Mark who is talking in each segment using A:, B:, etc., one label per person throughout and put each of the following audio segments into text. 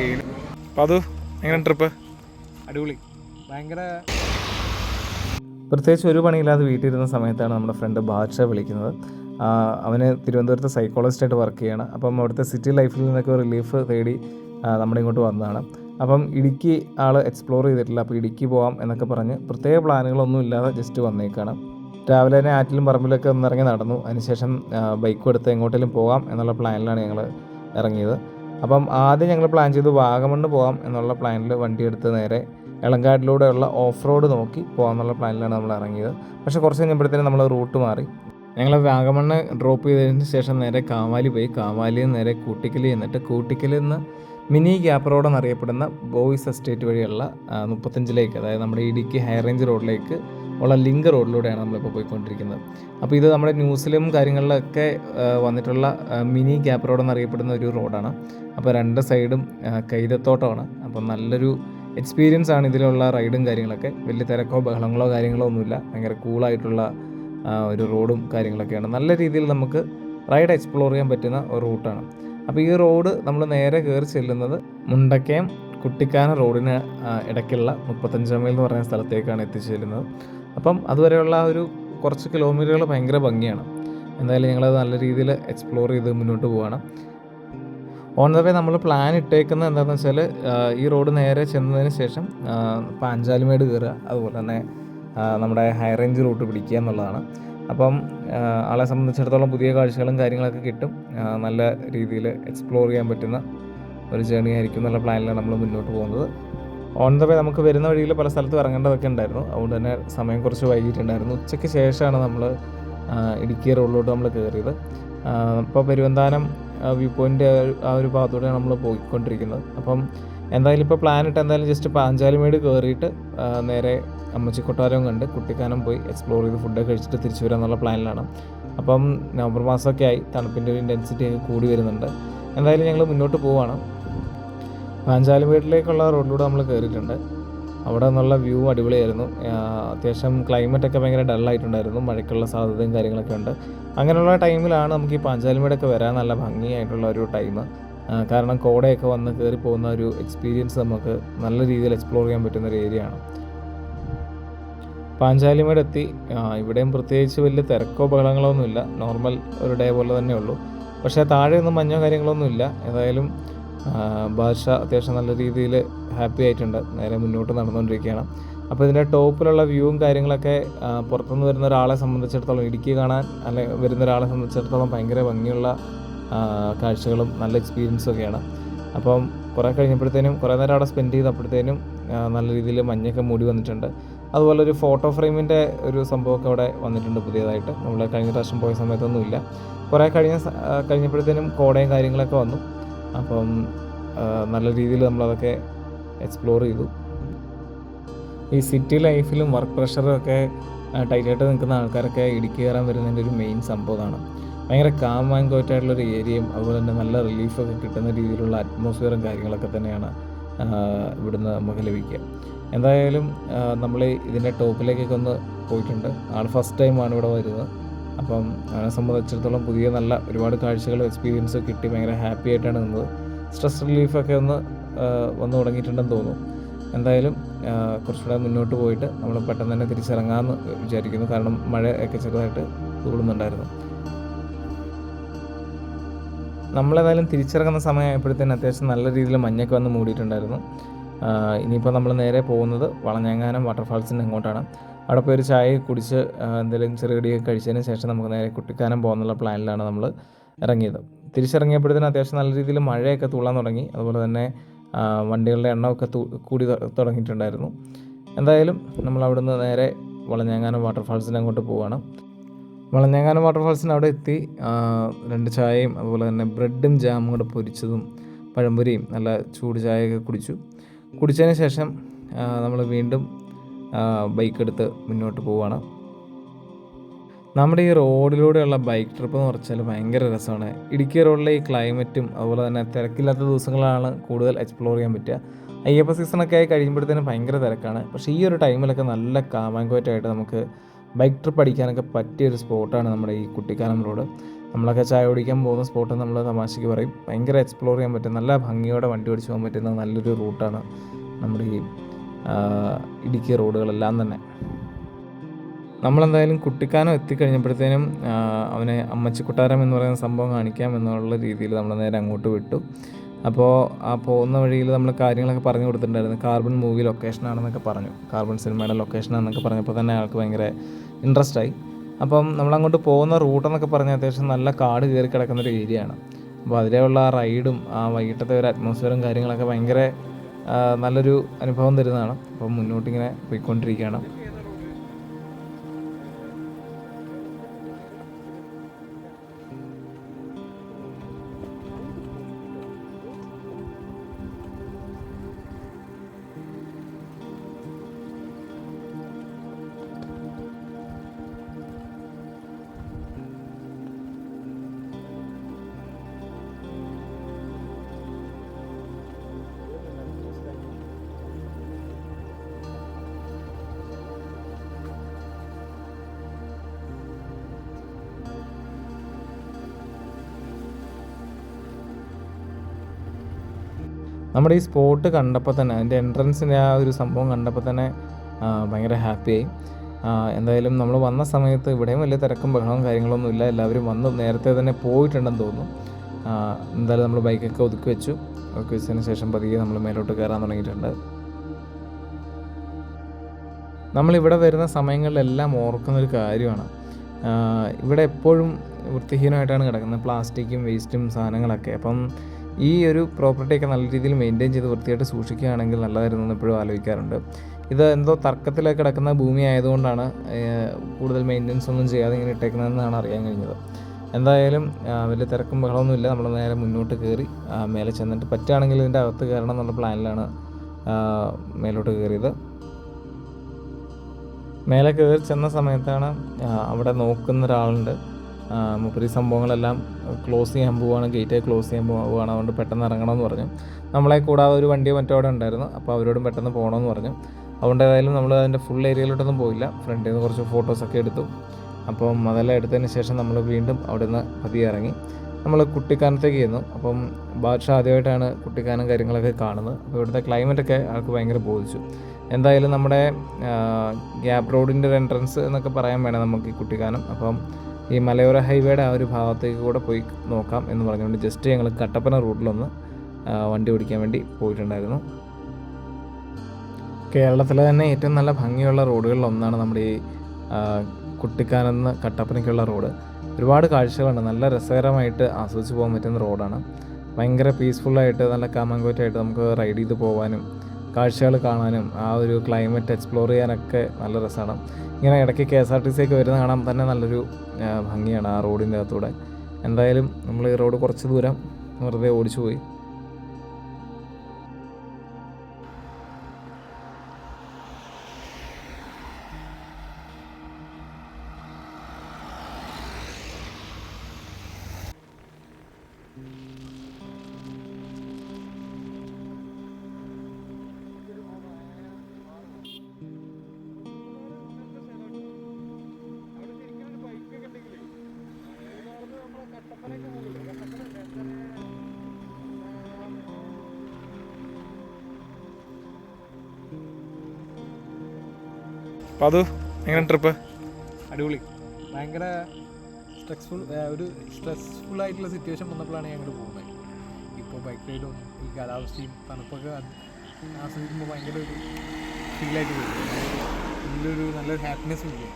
A: ചെയ്യുന്നു അപ്പോൾ അത് എങ്ങനെ ട്രിപ്പ്
B: അടിപൊളി. ഭയങ്കര
C: പ്രത്യേകിച്ച് ഒരു പണിയില്ലാതെ വീട്ടിലിരുന്ന സമയത്താണ് നമ്മുടെ ഫ്രണ്ട് ബാദ്ഷ വിളിക്കുന്നത്. അവന് തിരുവനന്തപുരത്ത് സൈക്കോളജിസ്റ്റായിട്ട് വർക്ക് ചെയ്യണം. അപ്പം അവിടുത്തെ സിറ്റി ലൈഫിൽ നിന്നൊക്കെ റിലീഫ് തേടി നമ്മുടെ ഇങ്ങോട്ട് വന്നതാണ്. അപ്പം ഇടുക്കി ആൾ എക്സ്പ്ലോർ ചെയ്തിട്ടില്ല. അപ്പോൾ ഇടുക്കി പോകാം എന്നൊക്കെ പറഞ്ഞ് പ്രത്യേക പ്ലാനുകളൊന്നും ഇല്ലാതെ ജസ്റ്റ് വന്നേക്കാണ്. രാവിലെ തന്നെ ആറ്റിലും പറമ്പിലൊക്കെ ഒന്നിറങ്ങി നടന്നു. അതിനുശേഷം ബൈക്കും എടുത്ത് എങ്ങോട്ടേലും പോകാം എന്നുള്ള പ്ലാനിലാണ് ഞങ്ങൾ ഇറങ്ങിയത്. അപ്പം ആദ്യം ഞങ്ങൾ പ്ലാൻ ചെയ്ത് വാഗമണ്ണ് പോകാം എന്നുള്ള പ്ലാനിൽ വണ്ടി എടുത്ത് നേരെ എളങ്കാട്ടിലൂടെയുള്ള ഓഫ് റോഡ് നോക്കി പോകാമെന്നുള്ള പ്ലാനിലാണ് നമ്മൾ ഇറങ്ങിയത്. പക്ഷേ കുറച്ച് കഴിഞ്ഞപ്പോഴത്തേനും നമ്മൾ റൂട്ട് മാറി. ഞങ്ങൾ വാഗമണ്ണ് ഡ്രോപ്പ് ചെയ്തതിന് ശേഷം നേരെ കാവാലി പോയി. കാവാലിയിൽ നിന്ന് നേരെ കൂട്ടിക്കൽ എന്നിട്ട് കൂട്ടിക്കലിൽ നിന്ന് മിനി ഗ്യാപ്പ് റോഡ് എന്നറിയപ്പെടുന്ന ബോയ്സ് എസ്റ്റേറ്റ് വഴിയുള്ള മുപ്പത്തഞ്ചിലേക്ക് അതായത് നമ്മുടെ ഇടുക്കി ഹൈ റേഞ്ച് റോഡിലേക്ക് ഉള്ള ലിങ്ക് റോഡിലൂടെയാണ് നമ്മളിപ്പോൾ പോയിക്കൊണ്ടിരിക്കുന്നത്. അപ്പോൾ ഇത് നമ്മുടെ ന്യൂസിലും കാര്യങ്ങളിലൊക്കെ വന്നിട്ടുള്ള മിനി ഗ്യാപ്പ് റോഡ് എന്നറിയപ്പെടുന്ന ഒരു റോഡാണ്. അപ്പോൾ രണ്ട് സൈഡും കൈതത്തോട്ടമാണ്. അപ്പോൾ നല്ലൊരു എക്സ്പീരിയൻസ് ആണ് ഇതിലുള്ള റൈഡും കാര്യങ്ങളൊക്കെ. വലിയ തിരക്കോ ബഹളങ്ങളോ കാര്യങ്ങളോ ഒന്നുമില്ല. ഭയങ്കര കൂളായിട്ടുള്ള ഒരു റോഡും കാര്യങ്ങളൊക്കെയാണ്. നല്ല രീതിയിൽ നമുക്ക് റൈഡ് എക്സ്പ്ലോർ ചെയ്യാൻ പറ്റുന്ന ഒരു റൂട്ടാണ്. അപ്പോൾ ഈ റോഡ് നമ്മൾ നേരെ കയറി ചെല്ലുന്നത് മുണ്ടക്കയം കുട്ടിക്കാന റോഡിന് ഇടയ്ക്കുള്ള മുപ്പത്തഞ്ചാം മൈൽ എന്ന് പറയുന്ന സ്ഥലത്തേക്കാണ് എത്തിച്ചേരുന്നത്. അപ്പം അതുവരെയുള്ള ഒരു കുറച്ച് കിലോമീറ്ററുകൾ ഭയങ്കര ഭംഗിയാണ്. എന്തായാലും ഞങ്ങളത് നല്ല രീതിയിൽ എക്സ്പ്ലോർ ചെയ്ത് മുന്നോട്ട് പോവാണ്. ഓൺ ദ വേ നമ്മൾ പ്ലാൻ ഇട്ടേക്കുന്നത് എന്താണെന്ന് വെച്ചാൽ ഈ റോഡ് നേരെ ചെന്നതിന് ശേഷം പാഞ്ചാലിമേട് കയറുക. അതുപോലെ തന്നെ നമ്മുടെ ഹൈ റേഞ്ച് റൂട്ട് പിടിക്കുക എന്നുള്ളതാണ്. അപ്പം ആളെ സംബന്ധിച്ചിടത്തോളം പുതിയ കാഴ്ചകളും കാര്യങ്ങളൊക്കെ കിട്ടും. നല്ല രീതിയിൽ എക്സ്പ്ലോർ ചെയ്യാൻ പറ്റുന്ന ഒരു ജേണി ആയിരിക്കും എന്നുള്ള പ്ലാനിലാണ് നമ്മൾ മുന്നോട്ട് പോകുന്നത്. ഓൺ ദ വേ നമുക്ക് വരുന്ന വഴിയിൽ പല സ്ഥലത്തും ഇറങ്ങേണ്ടതൊക്കെ ഉണ്ടായിരുന്നു. അതുകൊണ്ട് തന്നെ സമയം കുറച്ച് വൈകിട്ടുണ്ടായിരുന്നു ഉച്ചയ്ക്ക് ശേഷമാണ് നമ്മൾ ഇടുക്കി റോഡിലോട്ട് നമ്മൾ കയറിയത്. ഇപ്പോൾ പെരുവന്താനം വ്യൂ പോയിന്റ് ആ ഒരു ഭാഗത്തൂടെയാണ് നമ്മൾ പോയിക്കൊണ്ടിരിക്കുന്നത്. അപ്പം എന്തായാലും ഇപ്പോൾ പ്ലാൻ ഇട്ട് എന്തായാലും ജസ്റ്റ് പാഞ്ചാലിമേട് കയറിയിട്ട് നേരെ അമ്മച്ചി കൊട്ടാരവും കണ്ട് കുട്ടിക്കാനം പോയി എക്സ്പ്ലോർ ചെയ്ത് ഫുഡൊക്കെ കഴിച്ചിട്ട് തിരിച്ചു വരാമെന്നുള്ള പ്ലാനിലാണ് അപ്പം നവംബർ മാസമൊക്കെ ആയി തണുപ്പിന്റെ ഒരു ഇന്റൻസിറ്റി കൂടി വരുന്നുണ്ട്. എന്തായാലും ഞങ്ങൾ മുന്നോട്ട് പോവാണ് പാഞ്ചാലിമേട്ടിലേക്കുള്ള റോഡിലൂടെ നമ്മൾ കയറിയിട്ടുണ്ട്. അവിടെ നിന്നുള്ള വ്യൂ അടിപൊളിയായിരുന്നു. അത്യാവശ്യം ക്ലൈമറ്റൊക്കെ ഭയങ്കര ഡള്ളായിട്ടുണ്ടായിരുന്നു മഴയ്ക്കുള്ള സാധ്യതയും കാര്യങ്ങളൊക്കെ ഉണ്ട്. അങ്ങനെയുള്ള ടൈമിലാണ് നമുക്ക് ഈ പാഞ്ചാലിമേടൊക്കെ വരാൻ നല്ല ഭംഗിയായിട്ടുള്ള ഒരു ടൈം കാരണം കോടയൊക്കെ വന്ന് കയറി പോകുന്ന ഒരു എക്സ്പീരിയൻസ് നമുക്ക് നല്ല രീതിയിൽ എക്സ്പ്ലോർ ചെയ്യാൻ പറ്റുന്ന ഒരു ഏരിയ ആണ്. പാഞ്ചാലിമേട് എത്തി. ഇവിടെയും പ്രത്യേകിച്ച് വലിയ തിരക്കോ ബഹളങ്ങളോ ഒന്നുമില്ല. നോർമൽ ഒരു ഡേ പോലെ തന്നെ ഉള്ളൂ. പക്ഷേ താഴെയൊന്നും മഞ്ഞോ കാര്യങ്ങളൊന്നുമില്ല ഏതായാലും ഭാഷ അത്യാവശ്യം നല്ല രീതിയിൽ ഹാപ്പി ആയിട്ടുണ്ട്. നേരെ മുന്നോട്ട് നടന്നുകൊണ്ടിരിക്കുകയാണ്. അപ്പോൾ ഇതിന്റെ ടോപ്പിലുള്ള വ്യൂവും കാര്യങ്ങളൊക്കെ പുറത്തുനിന്ന് വരുന്ന ഒരാളെ സംബന്ധിച്ചിടത്തോളം ഇടുക്കി കാണാൻ അല്ലെ വരുന്ന ഒരാളെ സംബന്ധിച്ചിടത്തോളം ഭയങ്കര ഭംഗിയുള്ള കാഴ്ചകളും നല്ല എക്സ്പീരിയൻസും ഒക്കെയാണ്. അപ്പം കുറേ കഴിഞ്ഞപ്പോഴത്തേനും കുറേ നേരം അവിടെ സ്പെൻഡ് ചെയ്തപ്പോഴത്തേനും നല്ല രീതിയിൽ മഞ്ഞൊക്കെ മൂടി വന്നിട്ടുണ്ട്. അതുപോലെ ഒരു ഫോട്ടോ ഫ്രെയിമിന്റെ ഒരു സംഭവമൊക്കെ അവിടെ വന്നിട്ടുണ്ട് പുതിയതായിട്ട്. നമ്മൾ കഴിഞ്ഞ പ്രാവശ്യം പോയ സമയത്തൊന്നുമില്ല. കുറേ കഴിഞ്ഞ കഴിഞ്ഞപ്പോഴത്തേനും കോടയും കാര്യങ്ങളൊക്കെ വന്നു. അപ്പം നല്ല രീതിയിൽ നമ്മളതൊക്കെ എക്സ്പ്ലോർ ചെയ്തു. ഈ സിറ്റി ലൈഫിലും വർക്ക് പ്രഷറും ഒക്കെ ടൈറ്റായിട്ട് നിൽക്കുന്ന ആൾക്കാരൊക്കെ ഇടുക്കി കയറാൻ വരുന്നതിന്റെ ഒരു മെയിൻ സംഭവമാണ് ഭയങ്കര കാം ആൻഡ് ആയിട്ടുള്ളൊരു ഏരിയയും അതുപോലെ തന്നെ നല്ല റിലീഫൊക്കെ കിട്ടുന്ന രീതിയിലുള്ള അറ്റ്മോസ്ഫിയറും കാര്യങ്ങളൊക്കെ തന്നെയാണ് ഇവിടുന്ന് നമുക്ക് ലഭിക്കുക. എന്തായാലും നമ്മൾ ഇതിന്റെ ടോപ്പിലേക്കൊക്കെ ഒന്ന് പോയിട്ടുണ്ട്. ആൾ ഫസ്റ്റ് ടൈമാണ് ഇവിടെ വരുന്നത്. അപ്പം അവനെ സംബന്ധിച്ചിടത്തോളം പുതിയ നല്ല ഒരുപാട് കാഴ്ചകൾ എക്സ്പീരിയൻസ് കിട്ടി. ഭയങ്കര ഹാപ്പി ആയിട്ടാണ് നിന്നത്. സ്ട്രെസ് റിലീഫൊക്കെ ഒന്ന് വന്നു തുടങ്ങിയിട്ടുണ്ടെന്ന് തോന്നുന്നു. എന്തായാലും കുറച്ചുകൂടെ മുന്നോട്ട് പോയിട്ട് നമ്മൾ പെട്ടെന്ന് തന്നെ തിരിച്ചിറങ്ങാമെന്ന് വിചാരിക്കുന്നു. കാരണം മഴ ഒക്കെ ചെറുതായിട്ട് തൂടുന്നുണ്ടായിരുന്നു നമ്മളേതായാലും തിരിച്ചിറങ്ങുന്ന സമയമായപ്പോഴത്തേന് അത്യാവശ്യം നല്ല രീതിയിൽ മഞ്ഞൊക്കെ വന്ന് മൂടിയിട്ടുണ്ടായിരുന്നു. ഇനിയിപ്പോൾ നമ്മൾ നേരെ പോകുന്നത് വളഞ്ഞാങ്ങാനം വാട്ടർഫാൾസിന്റെ അങ്ങോട്ടാണ്. അവിടെ പോയി ഒരു ചായ കുടിച്ച് എന്തെങ്കിലും ചെറുകടിയൊക്കെ കഴിച്ചതിന് ശേഷം നമുക്ക് നേരെ കുട്ടിക്കാനം പോകുന്നുള്ള പ്ലാനിലാണ് നമ്മൾ ഇറങ്ങിയത്. തിരിച്ചിറങ്ങിയപ്പോഴത്തേനും അത്യാവശ്യം നല്ല രീതിയിൽ മഴയൊക്കെ തൂളാൻ തുടങ്ങി. അതുപോലെ തന്നെ വണ്ടികളുടെ എണ്ണമൊക്കെ കൂടി തുടങ്ങിയിട്ടുണ്ടായിരുന്നു. എന്തായാലും നമ്മൾ അവിടുന്ന് നേരെ വളഞ്ഞാങ്ങാനം വാട്ടർഫാൾസിന് അങ്ങോട്ട് പോവുകയാണ് വളഞ്ഞാങ്ങാനം വാട്ടർഫാൾസിന് അവിടെ എത്തി. രണ്ട് ചായയും അതുപോലെ തന്നെ ബ്രെഡും ജാമും കൂടെ പൊരിച്ചതും പഴംപൊരിയും നല്ല ചൂട് ചായയൊക്കെ കുടിച്ചു. കുടിച്ചതിന് ശേഷം നമ്മൾ വീണ്ടും ബൈക്ക് എടുത്ത് മുന്നോട്ട് പോവുകയാണ് നമ്മുടെ ഈ റോഡിലൂടെയുള്ള ബൈക്ക് ട്രിപ്പ് എന്ന് പറഞ്ഞാൽ ഭയങ്കര രസമാണ്. ഇടുക്കി റോഡിലെ ഈ ക്ലൈമറ്റും അതുപോലെ തന്നെ തിരക്കില്ലാത്ത ദിവസങ്ങളാണ് കൂടുതൽ എക്സ്പ്ലോർ ചെയ്യാൻ പറ്റുക. അയ്യപ്പ സീസണൊക്കെ ആയി കഴിയുമ്പോഴത്തേനും ഭയങ്കര തിരക്കാണ്. പക്ഷേ ഈ ഒരു ടൈമിലൊക്കെ നല്ല കാമാങ്കോറ്റായിട്ട് നമുക്ക് ബൈക്ക് ട്രിപ്പ് അടിക്കാനൊക്കെ പറ്റിയൊരു സ്പോട്ടാണ് നമ്മുടെ ഈ കുട്ടിക്കാനം റോഡ് നമ്മളൊക്കെ ചായ ഓടിക്കാൻ പോകുന്ന സ്പോട്ട് നമ്മൾ തമാശയ്ക്ക് പറയും. ഭയങ്കര എക്സ്പ്ലോർ ചെയ്യാൻ പറ്റും. നല്ല ഭംഗിയോടെ വണ്ടി ഓടിച്ച് പോകാൻ പറ്റുന്ന നല്ലൊരു റൂട്ടാണ് നമ്മുടെ ഈ ഇടുക്കി റോഡുകളെല്ലാം തന്നെ. നമ്മളെന്തായാലും കുട്ടിക്കാനം എത്തിക്കഴിഞ്ഞപ്പോഴത്തേനും അവനെ അമ്മച്ചിക്കുട്ടാരം എന്ന് പറയുന്ന സംഭവം കാണിക്കാം എന്നുള്ള രീതിയിൽ നമ്മൾ നേരെ അങ്ങോട്ട് വിട്ടു. അപ്പോൾ ആ പോകുന്ന വഴിയിൽ നമ്മൾ കാര്യങ്ങളൊക്കെ പറഞ്ഞു കൊടുത്തിട്ടുണ്ടായിരുന്നു. കാർബൺ മൂവി ലൊക്കേഷനാണെന്നൊക്കെ പറഞ്ഞു. കാർബൺ സിനിമയുടെ ലൊക്കേഷനാണെന്നൊക്കെ പറഞ്ഞപ്പോൾ തന്നെ അയാൾക്ക് ഭയങ്കര ഇൻട്രസ്റ്റ് ആയി. അപ്പം നമ്മളങ്ങോട്ട് പോകുന്ന റൂട്ടെന്നൊക്കെ പറഞ്ഞാൽ അത്യാവശ്യം നല്ല കാട് കയറി കിടക്കുന്ന ഒരു ഏരിയയാണ് അപ്പോൾ അതിലുള്ള ആ റൈഡും ആ വൈകിട്ടത്തെ ഒരു അറ്റ്മോസ്ഫിയറും കാര്യങ്ങളൊക്കെ ഭയങ്കര നല്ലൊരു അനുഭവം തരുന്നതാണ്. അപ്പം മുന്നോട്ടിങ്ങനെ പോയിക്കൊണ്ടിരിക്കുകയാണ്. നമ്മുടെ ഈ സ്പോട്ട് കണ്ടപ്പോൾ തന്നെ അതിന്റെ എൻട്രൻസിന്റെ ആ ഒരു സംഭവം കണ്ടപ്പോൾ തന്നെ ഭയങ്കര ഹാപ്പിയായി എന്തായാലും നമ്മൾ വന്ന സമയത്ത് ഇവിടെയും വലിയ തിരക്കും ബഹളവും കാര്യങ്ങളൊന്നും ഇല്ല. എല്ലാവരും വന്ന്. നേരത്തെ തന്നെ പോയിട്ടുണ്ടെന്ന് തോന്നുന്നു. എന്തായാലും നമ്മൾ ബൈക്കൊക്കെ ഒതുക്കി വെച്ചു. ഒതുക്കി വെച്ചതിന് ശേഷം പതിയെ നമ്മൾ മേലോട്ട് കയറാൻ തുടങ്ങിയിട്ടുണ്ട്. നമ്മളിവിടെ വരുന്ന സമയങ്ങളിലെല്ലാം ഓർക്കുന്നൊരു കാര്യമാണ്. ഇവിടെ എപ്പോഴും വൃത്തിഹീനമായിട്ടാണ് കിടക്കുന്നത്. പ്ലാസ്റ്റിക്കും വേസ്റ്റും സാധനങ്ങളൊക്കെ. അപ്പം ഈ ഒരു പ്രോപ്പർട്ടിയൊക്കെ നല്ല രീതിയിൽ മെയിന്റെയിൻ ചെയ്ത് വൃത്തിയായിട്ട് സൂക്ഷിക്കുകയാണെങ്കിൽ നല്ലതായിരുന്നു എപ്പോഴും ആലോചിക്കാറുണ്ട്. ഇത് എന്തോ തർക്കത്തിലൊക്കെ കിടക്കുന്ന ഭൂമി ആയതുകൊണ്ടാണ് കൂടുതൽ മെയിന്റെനൻസ് ഒന്നും ചെയ്യാതെ ഇങ്ങനെ ഇട്ടേക്കുന്നതെന്നാണ് അറിയാൻ കഴിഞ്ഞത്. എന്തായാലും വലിയ തിരക്കും ബഹളമൊന്നുമില്ല നമ്മൾ നേരെ മുന്നോട്ട് കയറി മേലെ ചെന്നിട്ട് പറ്റുകയാണെങ്കിൽ ഇതിന്റെ അകത്ത് കയറണം എന്നുള്ള പ്ലാനിലാണ് മേലോട്ട് കയറിയത്. മേലെ കയറി ചെന്ന സമയത്താണ് അവിടെ നോക്കുന്ന ഒരാളുണ്ട്. മൂപ്പര് സംഭവങ്ങളെല്ലാം ക്ലോസ് ചെയ്യാൻ പോവുകയാണ് ഗേറ്റ് ക്ലോസ് ചെയ്യാൻ പോവുകയാണ് അതുകൊണ്ട് പെട്ടെന്ന് ഇറങ്ങണമെന്ന് പറഞ്ഞു. നമ്മളെ കൂടാതെ ഒരു വണ്ടി മറ്റോ അവിടെ ഉണ്ടായിരുന്നു. അപ്പോൾ അവരോടും പെട്ടെന്ന് പോകണമെന്ന് പറഞ്ഞു. അതുകൊണ്ട് ഏതായാലും നമ്മൾ അതിന്റെ ഫുൾ ഏരിയയിലോട്ടൊന്നും പോയില്ല. ഫ്രണ്ടിൽ നിന്ന് കുറച്ച് ഫോട്ടോസൊക്കെ എടുത്തു. അപ്പം അതെല്ലാം എടുത്തതിന് ശേഷം നമ്മൾ വീണ്ടും അവിടെ നിന്ന് പതിയെ ഇറങ്ങി. നമ്മൾ കുട്ടിക്കാനത്തേക്ക് ചെന്നു. അപ്പം ബാദ്ഷാ ആദ്യമായിട്ടാണ് കുട്ടിക്കാനം കാര്യങ്ങളൊക്കെ കാണുന്നത്. അപ്പോൾ ഇവിടുത്തെ ക്ലൈമറ്റൊക്കെ ആൾക്ക് ഭയങ്കര ബോധിച്ചു. എന്തായാലും നമ്മുടെ ഗ്യാപ് റോഡിന്റെ ഒരു എൻട്രൻസ് എന്നൊക്കെ പറയാൻ വേണം നമുക്ക് ഈ കുട്ടിക്കാനം. അപ്പം ഈ മലയോര ഹൈവേയുടെ ആ ഒരു ഭാഗത്തേക്ക് കൂടെ പോയി നോക്കാം എന്ന് പറഞ്ഞുകൊണ്ട് ജസ്റ്റ് ഞങ്ങൾ കട്ടപ്പന റൂട്ടിലൊന്ന് വണ്ടി ഓടിക്കാൻ വേണ്ടി പോയിട്ടുണ്ടായിരുന്നു. കേരളത്തിലെ തന്നെ ഏറ്റവും നല്ല ഭംഗിയുള്ള റോഡുകളിൽ ഒന്നാണ് നമ്മുടെ ഈ കുട്ടിക്കാനെന്ന് കുട്ടിക്കാനം കട്ടപ്പനയ്ക്കുള്ള റോഡ്. ഒരുപാട് കാഴ്ചകളുണ്ട്. നല്ല രസകരമായിട്ട് ആസ്വദിച്ച് പോകാൻ പറ്റുന്ന റോഡാണ്. ഭയങ്കര പീസ്ഫുള്ളായിട്ട് നല്ല കാമങ്കോറ്റായിട്ട് നമുക്ക് റൈഡ് ചെയ്ത് പോകാനും കാഴ്ചകൾ കാണാനും ആ ഒരു ക്ലൈമറ്റ് എക്സ്പ്ലോർ ചെയ്യാനൊക്കെ നല്ല രസമാണ്. ഇങ്ങനെ ഇടയ്ക്ക് K S R T C ഒക്കെ വരുന്ന കാണാൻ തന്നെ നല്ലൊരു ഭംഗിയാണ് ആ റോഡിന്റെ അകത്തൂടെ. എന്തായാലും നമ്മൾ ഈ റോഡ് കുറച്ച് ദൂരം വെറുതെ ഓടിച്ചു പോയി.
A: അപ്പം അത് എങ്ങനെ ട്രിപ്പ്?
B: അടിപൊളി. ഭയങ്കര സ്ട്രെസ്ഫുൾ ഒരു സ്ട്രെസ്ഫുൾ ആയിട്ടുള്ള സിറ്റുവേഷൻ വന്നപ്പോഴാണ് ഞങ്ങൾ പോകുന്നത്. ഇപ്പോൾ ബൈക്ക് റൈഡും ഈ കാലാവസ്ഥയും തണുപ്പൊക്കെ ആസ്വദിക്കുമ്പോൾ ഭയങ്കര ഒരു ഫീലായിട്ട് പോകും നല്ലൊരു നല്ലൊരു ഹാപ്പിനെസ് ഫീൽ ചെയ്യും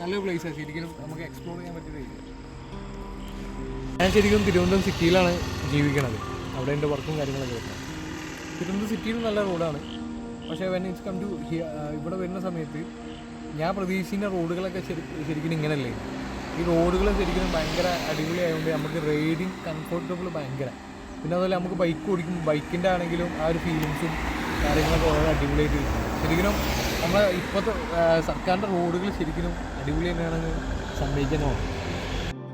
B: നല്ലൊരു പ്ലേസാണ് ശരിക്കും നമുക്ക് എക്സ്പ്ലോർ ചെയ്യാൻ പറ്റിയ ഞാൻ ശരിക്കും തിരുവനന്തപുരം സിറ്റിയിലാണ് ജീവിക്കണത്. അവിടെ എന്റെ വർക്കും കാര്യങ്ങളൊക്കെ വരുന്നത് തിരുവനന്തപുരം സിറ്റിയിൽ നല്ല റോഡാണ് പക്ഷേ വെൻ ഇറ്റ്സ് കം ടു ഇവിടെ വരുന്ന സമയത്ത് ഞാൻ പ്രതീക്ഷിക്കുന്ന റോഡുകളൊക്കെ ശരി ശരിക്കും ഇങ്ങനല്ലേ? ഈ റോഡുകൾ ശരിക്കും ഭയങ്കര അടിപൊളിയായതുകൊണ്ട് നമുക്ക് റൈഡിങ് കംഫർട്ടബിൾ ഭയങ്കര. പിന്നെ അതുപോലെ നമുക്ക് ബൈക്ക് ഓടിക്കുമ്പോൾ ബൈക്കിന്റെ ആണെങ്കിലും ആ ഒരു ഫീലിങ്സും കാര്യങ്ങളൊക്കെ വളരെ അടിപൊളിയായിട്ട് കിട്ടും. ശരിക്കും നമ്മളെ ഇപ്പോഴത്തെ സർക്കാരിന്റെ റോഡുകൾ ശരിക്കും അടിപൊളി തന്നെയാണെന്ന് സമ്മതിക്കാനോ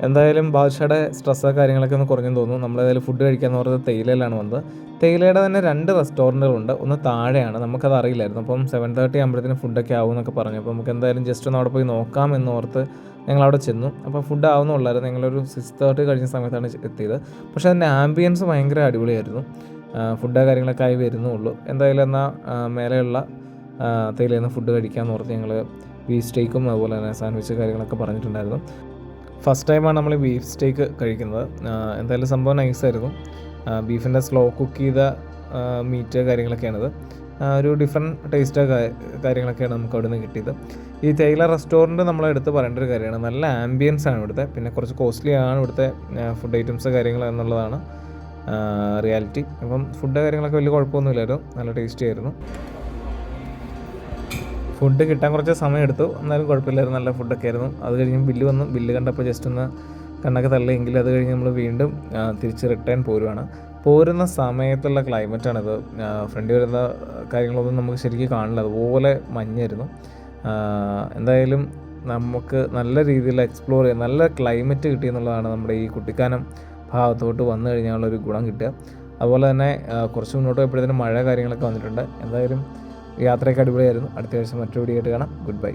C: എന്തായാലും ബാദുഷയുടെ സ്ട്രെസ്സോ കാര്യങ്ങളൊക്കെ ഒന്ന് കുറഞ്ഞു തോന്നുന്നു. നമ്മളേതായാലും ഫുഡ് കഴിക്കാമെന്ന് പറഞ്ഞത് തേയിലയിലാണ് വന്നത്. തേയിലയുടെ തന്നെ രണ്ട് റെസ്റ്റോറന്റുകളുണ്ട് ഒന്ന് താഴെയാണ്. നമുക്കത് അറിയില്ലായിരുന്നു. അപ്പം സെവൻ തേർട്ടി ആകുമ്പോഴത്തേനും ഫുഡൊക്കെ ആവും എന്നൊക്കെ പറഞ്ഞു. അപ്പോൾ നമുക്ക് എന്തായാലും ജസ്റ്റ് ഒന്ന് അവിടെ പോയി നോക്കാം എന്ന് ഓർത്ത് ഞങ്ങൾ അവിടെ ചെന്നു. അപ്പോൾ ഫുഡ് ആവുന്നുള്ളായിരുന്നു. ഞങ്ങളൊരു സിക്സ് തേർട്ടി കഴിഞ്ഞ സമയത്താണ് എത്തിയത്. പക്ഷേ അതിന്റെ ആംബിയൻസ് ഭയങ്കര അടിപൊളിയായിരുന്നു. ഫുഡ് കാര്യങ്ങളൊക്കെ ആയി വരുന്നുള്ളൂ. എന്തായാലും എന്നാൽ മേലെയുള്ള തേയിലയിൽ നിന്ന് ഫുഡ് കഴിക്കാമെന്ന് ഓർത്ത് ഞങ്ങൾ ബീഫ് സ്റ്റേക്കും അതുപോലെ തന്നെ സാൻഡ്വിച്ച് കാര്യങ്ങളൊക്കെ പറഞ്ഞിട്ടുണ്ടായിരുന്നു. ഫസ്റ്റ് ടൈമാണ് നമ്മൾ ബീഫ് സ്റ്റേക്ക് കഴിക്കുന്നത്. എന്തായാലും സംഭവം നൈസായിരുന്നു ബീഫിന്റെ സ്ലോ കുക്ക് ചെയ്ത മീറ്റ് കാര്യങ്ങളൊക്കെയാണിത്. ഒരു ഡിഫറെന്റ് ടേസ്റ്റ് കാര്യങ്ങളൊക്കെയാണ് നമുക്ക് അവിടെ നിന്ന് കിട്ടിയത്. ഈ തേയില റെസ്റ്റോറന്റ് നമ്മൾ എടുത്ത് പറയേണ്ട ഒരു കാര്യമാണ്. നല്ല ആംബിയൻസ് ആണ് ഇവിടുത്തെ. പിന്നെ കുറച്ച് കോസ്റ്റ്ലി ആണ് ഇവിടുത്തെ ഫുഡ് ഐറ്റംസ് കാര്യങ്ങൾ എന്നുള്ളതാണ് റിയാലിറ്റി അപ്പം ഫുഡ് കാര്യങ്ങളൊക്കെ വലിയ കുഴപ്പമൊന്നുമില്ലായിരുന്നു. നല്ല ടേസ്റ്റി ആയിരുന്നു. ഫുഡ് കിട്ടാൻ കുറച്ച് സമയം എടുത്തു എന്നാലും കുഴപ്പമില്ലായിരുന്നു. നല്ല ഫുഡൊക്കെ ആയിരുന്നു. അത് കഴിഞ്ഞ് ബില്ല് വന്നു. ബില്ല് കണ്ടപ്പോൾ ജസ്റ്റ് ഒന്ന് കണ്ണൊക്കെ തള്ളിയെങ്കിൽ അത് കഴിഞ്ഞ് നമ്മൾ വീണ്ടും തിരിച്ച് റിട്ടേൺ പോരുവാണ്. പോരുന്ന സമയത്തുള്ള ക്ലൈമറ്റാണിത് ഫ്രണ്ട് വരുന്ന കാര്യങ്ങളൊന്നും നമുക്ക് ശരിക്കും കാണില്ല. അതുപോലെ മഞ്ഞായിരുന്നു. എന്തായാലും നമുക്ക് നല്ല രീതിയിൽ എക്സ്പ്ലോർ ചെയ്യാൻ നല്ല ക്ലൈമറ്റ് കിട്ടി എന്നുള്ളതാണ് നമ്മുടെ ഈ കുട്ടിക്കാനം ഭാഗത്തോട്ട് വന്നു കഴിഞ്ഞാലുള്ളൊരു ഗുണം കിട്ടുക. അതുപോലെ തന്നെ കുറച്ച് മുന്നോട്ട് പോയപ്പോഴത്തേനും മഴ കാര്യങ്ങളൊക്കെ വന്നിട്ടുണ്ട്. എന്തായാലും യാത്രയൊക്കെ അടിപൊളിയായിരുന്നു. അടുത്ത ആഴ്ച മറ്റൊരു വീഡിയോ ആയിട്ട് കാണാം. Good bye